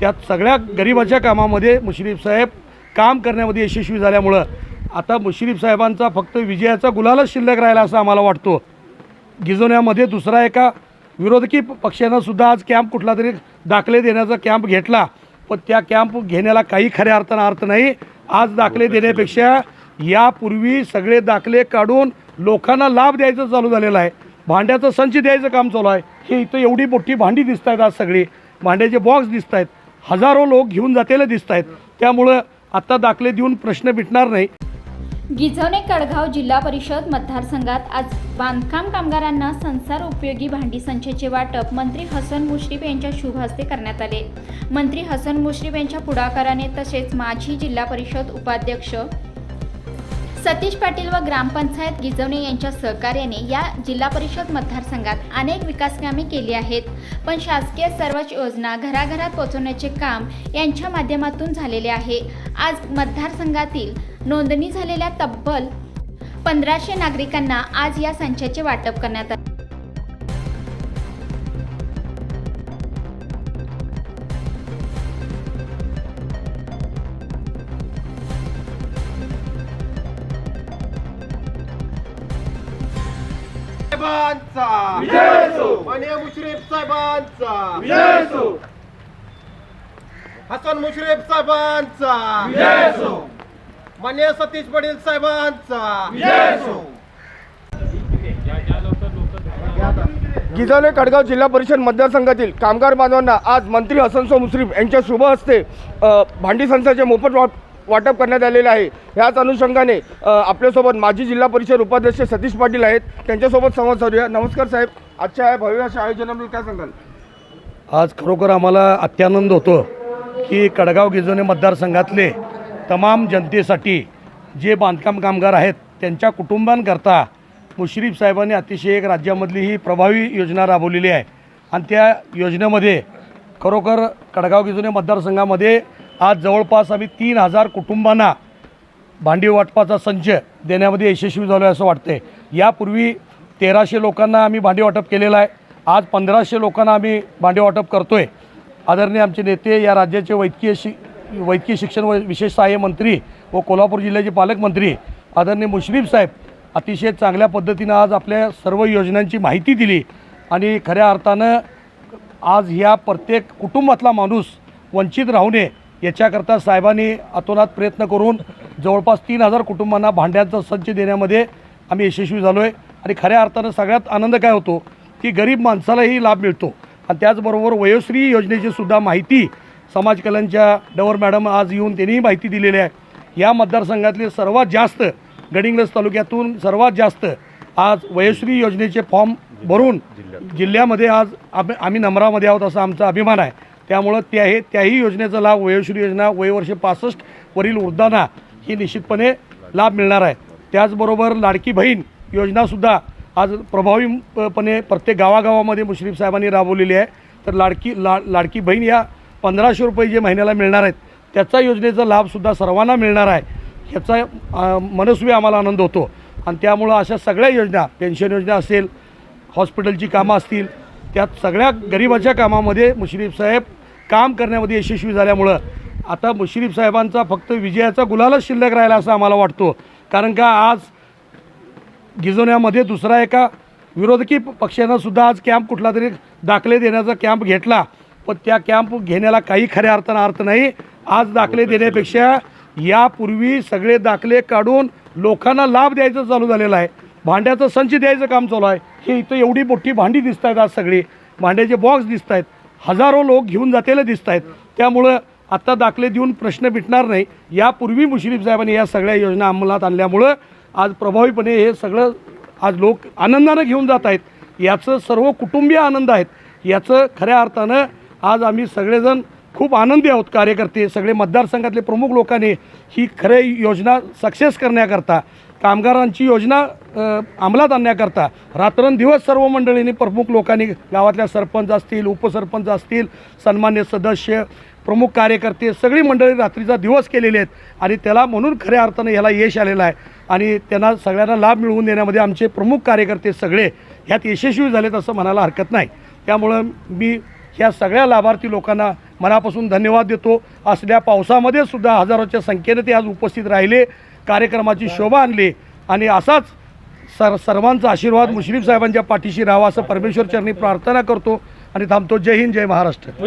त्यात सगळ्या गरिबाच्या कामामध्ये मुश्रीफ साहेब काम करण्यामध्ये यशस्वी झाल्यामुळं आता मुश्रीफ साहेबांचा फक्त विजयाचा गुलालच शिल्लक राहिला असं आम्हाला वाटतो. गिजवण्यामध्ये दुसरा एका विरोधकी प- पक्षानं सुद्धा आज कॅम्प कुठला तरी दाखले देण्याचा कॅम्प घेतला. पण त्या कॅम्प घेण्याला काही खऱ्या अर्थानं अर्थ नाही. आज दाखले देण्यापेक्षा यापूर्वी सगळे दाखले काढून लोकांना लाभ द्यायचं चालू झालेलं आहे. भांड्याचं संच द्यायचं काम चालू आहे. हे इथं एवढी मोठी भांडी दिसत आहेत आज सगळी. भांड्याचे बॉक्स दिसत आहेत हजारो लोक घेऊन जातेले दिसत आहेत त्यामुळं आत्ता दाखले देऊन प्रश्न मिटणार नाही. गिझवणे कडगाव जिल्हा परिषद मतदारसंघात आज बांधकाम कामगारांना संसार उपयोगी भांडी संचेचे वाटप मंत्री हसन मुश्रीफ यांच्या शुभ हस्ते करण्यात आले. मंत्री हसन मुश्रीफ यांच्या पुढाकाराने तसेच माजी जिल्हा परिषद उपाध्यक्ष सतीश पाटील व ग्रामपंचायत गिजवणे यांच्या सहकार्याने या जिल्हा परिषद मतदारसंघात अनेक विकासकामे केली आहेत. पण शासकीय सर्वच योजना घराघरात पोहोचवण्याचे काम यांच्या माध्यमातून झालेले आहे. आज मतदारसंघातील नोंदणी झालेल्या तब्बल पंधराशे नागरिकांना आज या संचाचे वाटप करण्यात आले. साहेबांचा. माननीय मुश्रीफ साहेबांचा. हसन मुश्रीफ साहेबांचा. माननीय सतीश पाटील साहेबांचा. गिजाने कडगाव जिल्हा परिषद मतदारसंघातील कामगार बांधवांना आज मंत्री हसनसो मुश्रीफ यांच्या शुभ हस्ते भांडी संचाचे मोफत वाट वाटप करण्यात आलेलं आहे. ह्याच अनुषंगाने आपल्यासोबत माजी जिल्हा परिषद उपाध्यक्ष सतीश पाटील आहेत. त्यांच्यासोबत संवाद साधूया. नमस्कार साहेब. आजच्या या भव्य अशा आयोजनाबद्दल काय सांगाल? आज खरोखर आम्हाला अत्यानंद होतो की कडगाव गिजोने मतदारसंघातले तमाम जनतेसाठी जे बांधकाम कामगार आहेत त्यांच्या कुटुंबांकरता मुश्रीफ साहेबांनी अतिशय एक राज्यामधली ही प्रभावी योजना राबवलेली आहे. आणि त्या योजनेमध्ये खरोखर कडगाव गिजोने मतदारसंघामध्ये आज जवळपास आम्ही तीन हजार कुटुंबांना भांडी वाटपाचा संच देण्यामध्ये यशस्वी झालो आहे असं वाटते यापूर्वी तेराशे लोकांना आम्ही भांडी वाटप केलेलं आहे. आज पंधराशे लोकांना आम्ही भांडी वाटप करतो आहे आदरणीय आमचे नेते या राज्याचे वैद्यकीय शि वैद्यकीय शिक्षण व विशेष सहाय्य मंत्री व कोल्हापूर जिल्ह्याचे पालकमंत्री आदरणीय मुश्रीफ साहेब अतिशय चांगल्या पद्धतीनं आज आपल्या सर्व योजनांची माहिती दिली आणि खऱ्या अर्थानं आज ह्या प्रत्येक कुटुंबातला माणूस वंचित राहू नये याच्याकरता साहेबांनी अतोनात प्रयत्न करून जवळपास तीन हजार कुटुंबांना भांड्यांचा संच देण्यामध्ये आम्ही यशस्वी झालो आहे आणि खऱ्या अर्थानं सगळ्यात आनंद काय होतो की गरीब माणसालाही लाभ मिळतो. आणि त्याचबरोबर वयोश्री योजनेची सुद्धा माहिती समाज कल्याणच्या डवर मॅडम आज येऊन त्यांनीही माहिती दिलेली आहे. या मतदारसंघातले सर्वात जास्त गडिंग्लज तालुक्यातून सर्वात जास्त आज वयोश्री योजनेचे फॉर्म भरून जिल्ह्यामध्ये आज आम्ही आम्ही नंबरामध्ये आहोत असा आमचा अभिमान आहे. त्यामुळं त्या हे त्याही योजनेचा लाभ वयोश्री योजना वयवर्ष पासष्ट वरील वृद्धांना ही निश्चितपणे लाभ मिळणार आहे. त्याचबरोबर लाडकी बहीण योजनासुद्धा आज प्रभावीपणे प्रत्येक गावागावामध्ये मुश्रीफ साहेबांनी राबवलेली आहे. तर लाडकी ला लाडकी बहीण या पंधराशे रुपये जे महिन्याला मिळणार आहेत त्याचा योजनेचा लाभसुद्धा सर्वांना मिळणार आहे ह्याचा मनस्वी आम्हाला आनंद होतो. आणि त्यामुळं अशा सगळ्या योजना पेन्शन योजना असेल हॉस्पिटलची कामं असतील त्यात सगळ्या गरिबाच्या कामामध्ये मुश्रीफ साहेब काम करण्यामध्ये यशस्वी झाल्यामुळं आता मुश्रीफ साहेबांचा फक्त विजयाचा गुलालच शिल्लक राहिला असं आम्हाला वाटतो. कारण का आज गिजोण्यामध्ये दुसरा एका विरोधकी पक्षानं सुद्धा आज कॅम्प कुठला तरी दाखले देण्याचा कॅम्प घेतला. पण त्या कॅम्प घेण्याला काही खऱ्या अर्थानं अर्थ नाही. आज दाखले देण्यापेक्षा यापूर्वी सगळे दाखले काढून लोकांना लाभ द्यायचं चालू झालेलं आहे. भांड्याचं संच द्यायचं काम चालू आहे. हे इथं एवढी मोठी भांडी दिसत आहेत आज सगळी. भांड्याचे बॉक्स दिसत आहेत हजारो लोक घेऊन जातेले दिसत आहेत त्यामुळं आत्ता दाखले देऊन प्रश्न मिटणार नाही. यापूर्वी मुश्रीफ साहेबांनी या सगळ्या योजना अंमलात आणल्यामुळं आज प्रभावीपणे हे सगळं आज लोक आनंदानं घेऊन जात आहेत. याचं सर्व कुटुंबीय आनंद आहेत. याचं खऱ्या अर्थानं आज आम्ही सगळेजण खूप आनंदी आहोत कार्यकर्ते. सगळे मतदारसंघातले प्रमुख लोकांनी ही खरे योजना सक्सेस करण्याकरता. कामगारांची योजना अंमलात आणण्याकरता रात्रंदिवस सर्व मंडळींनी प्रमुख लोकांनी गावातल्या सरपंच असतील उपसरपंच असतील सन्मान्य सदस्य प्रमुख कार्यकर्ते सगळी मंडळी रात्रीचा दिवस केलेले आहेत. आणि त्याला म्हणून खऱ्या अर्थानं ह्याला यश आलेलं आहे. आणि त्यांना सगळ्यांना लाभ मिळवून देण्यामध्ये आमचे प्रमुख कार्यकर्ते सगळे ह्यात यशस्वी झालेत असं म्हणायला हरकत नाही. त्यामुळं मी ह्या सगळ्या लाभार्थी लोकांना मनापासून धन्यवाद देतो. असल्या पावसामध्ये सुद्धा हजारोच्या संख्येने ते आज उपस्थित राहिले. कार्यक्रमाची शोभा आणली. आणि असाच सर सर्वांचा आशीर्वाद मुश्रीफ साहेबांच्या पाठीशी राहावा असं परमेश्वर चरणी प्रार्थना करतो. आणि थांबतो. जय हिंद जय महाराष्ट्र.